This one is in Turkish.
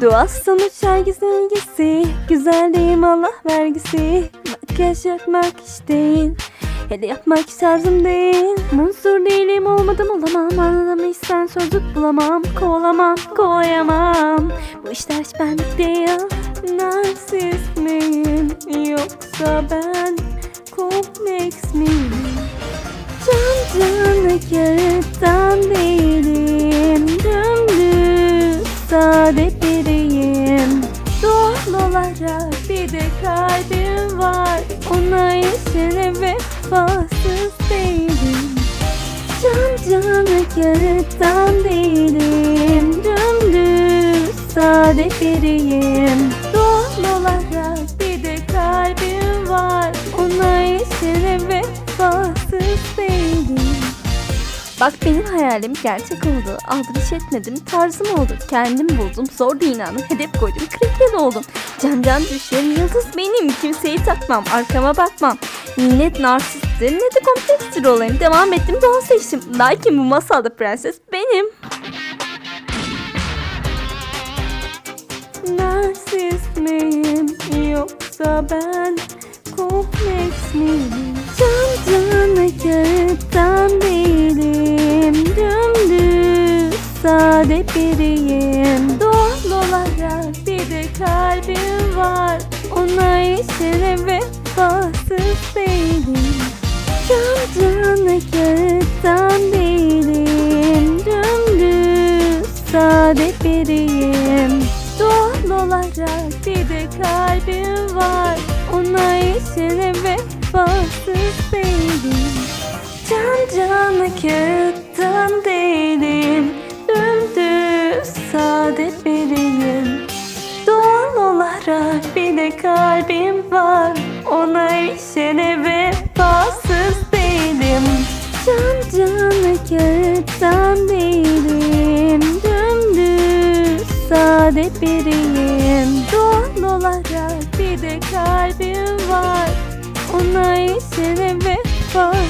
Dua sonuç sergi sevgisi Güzelliğim Allah vergisi. Makyaj yapmak iş değil. Hele yapmak hiç tarzım değil. Mansur değilim olmadım olamam. Anlamışsan sözlük bulamam. Kovalamam koyamam. Bu işler hiç benlik değil Narsist miyim? Yoksa ben kompleks miyim? Can canlı kağıttan değilim. Dümdüz sade Olarak bir de kalbim var. Ona yeşil ve vefasız değilim. Can canlı kağıttan değilim. Dümdüz sade biriyim Bak benim hayalim gerçek oldu. Aldırış etmedim, tarzım oldu. Kendim buldum, zor dünyanın hedef koydum. Kriket oldum. Can can düşlerim, yıldız benim. Kimseyi takmam, arkama bakmam. Millet narsisttir, ne de komplekstir olayım. Devam ettim, doğal seçtim. Lakin bu masalda prenses benim. Narsist miyim yoksa ben kompleks miyim? Sade biriyim. Doğal olarak bir de kalbim var. Ona ve vefasız değilim. Can cana kağıttan değilim. Dümdüz sade biriyim. Doğal olarak bir de kalbim var. Ona ve vefasız değilim. Can canı kağıttan Doğal olarak bir de kalbim var. Ona erişene vefasız değilim. Can canı kağıttan değilim. Dümdüz sade biriyim. Doğal olarak bir de kalbim var. Ona erişene vefasız